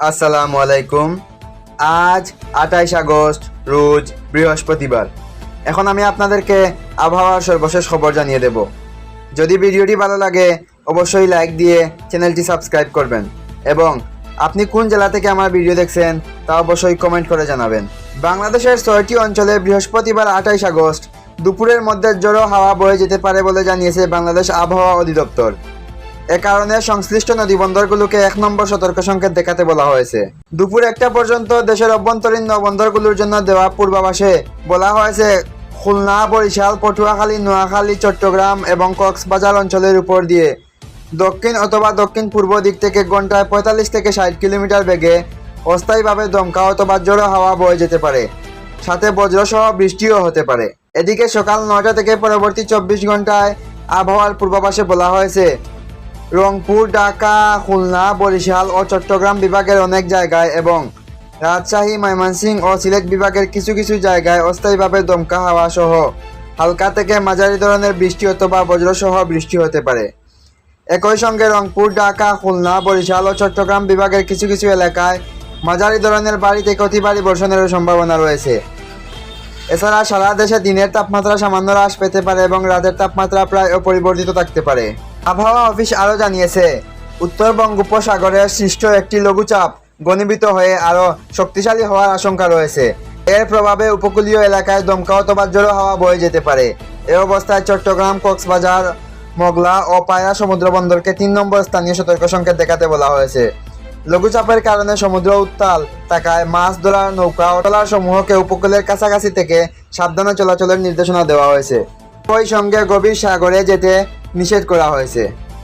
আসসালামু আলাইকুম। আজ আঠাইশ আগস্ট, রোজ বৃহস্পতিবার। এখন আমি আপনাদেরকে আবহাওয়ার সর্বশেষ খবর জানিয়ে দেব। যদি ভিডিওটি ভালো লাগে, অবশ্যই লাইক দিয়ে চ্যানেলটি সাবস্ক্রাইব করবেন। এবং আপনি কোন জেলা থেকে আমার ভিডিও দেখছেন, তা অবশ্যই কমেন্ট করে জানাবেন। বাংলাদেশের ছয়টি অঞ্চলে বৃহস্পতিবার আঠাইশ আগস্ট, দুপুরের মধ্যে জড়ো হাওয়া বয়ে যেতে পারে বলে জানিয়েছে বাংলাদেশ আবহাওয়া অধিদপ্তর। এ কারণে সংশ্লিষ্ট নদীবন্দরগুলোকে এক নম্বর সতর্ক সংকেত দেখাতে বলা হয়েছে। দুপুর একটা পর্যন্ত দেশের অভ্যন্তরীণ নৌবন্দরগুলোর জন্য দেওয়া পূর্বাভাসে বলা হয়েছে, খুলনা, বরিশাল, পটুয়াখালী, নোয়াখালী, চট্টগ্রাম এবং কক্সবাজার অঞ্চলের উপর দিয়ে। দক্ষিণ অথবা দক্ষিণ পূর্ব দিক থেকে ঘন্টায় পঁয়তাল্লিশ থেকে ষাট কিলোমিটার বেগে অস্থায়ীভাবে দমকা অথবা জোড়ো হাওয়া বয়ে যেতে পারে। সাথে বজ্রসহ বৃষ্টিও হতে পারে। এদিকে সকাল নয়টা থেকে পরবর্তী চব্বিশ ঘন্টায় আবহাওয়ার পূর্বাভাসে বলা হয়েছে রংপুর, ঢাকা, খুলনা, বরিশাল ও চট্টগ্রাম বিভাগের অনেক জায়গায় এবং রাজশাহী, ময়মনসিংহ ও সিলেট বিভাগের কিছু কিছু জায়গায় অস্থায়ীভাবে দমকা হাওয়া সহ হালকা থেকে মাঝারি ধরনের বৃষ্টি অথবা বজ্রসহ বৃষ্টি হতে পারে। একই সঙ্গে রংপুর, ঢাকা, খুলনা, বরিশাল ও চট্টগ্রাম বিভাগের কিছু কিছু এলাকায় মাঝারি ধরনের বাড়িতে ভারী বর্ষণেরও সম্ভাবনা রয়েছে। এছাড়া সারা দেশে দিনের তাপমাত্রা সামান্য হ্রাস পেতে পারে এবং রাতের তাপমাত্রা প্রায় অপরিবর্তিত থাকতে পারে। আবহাওয়া অফিস আরও জানিয়েছে, উত্তর বঙ্গোপসাগরে সৃষ্ট একটি লঘুচাপ ঘনীভূত হয়ে আরও শক্তিশালী হওয়ার আশঙ্কা রয়েছে। এর প্রভাবে উপকূলীয় এলাকায় দমকা অথবা জোড়ো হাওয়া বয়ে যেতে পারে। এ অবস্থায় চট্টগ্রাম, কক্সবাজার, মগলা ও পায়রা সমুদ্র বন্দরকে তিন নম্বর স্থানীয় সতর্ক সংকেত দেখাতে বলা হয়েছে। লঘুচাপের কারণে সমুদ্র উত্তাল থাকায় মাছ ধরার নৌকা ও ট্রলার সমূহকে উপকূলের কাছাকাছি থেকে সাবধানে চলাচলের নির্দেশনা দেওয়া হয়েছে। ওই সঙ্গে গভীর সাগরে যেতে নিষেধ করা হয়েছে।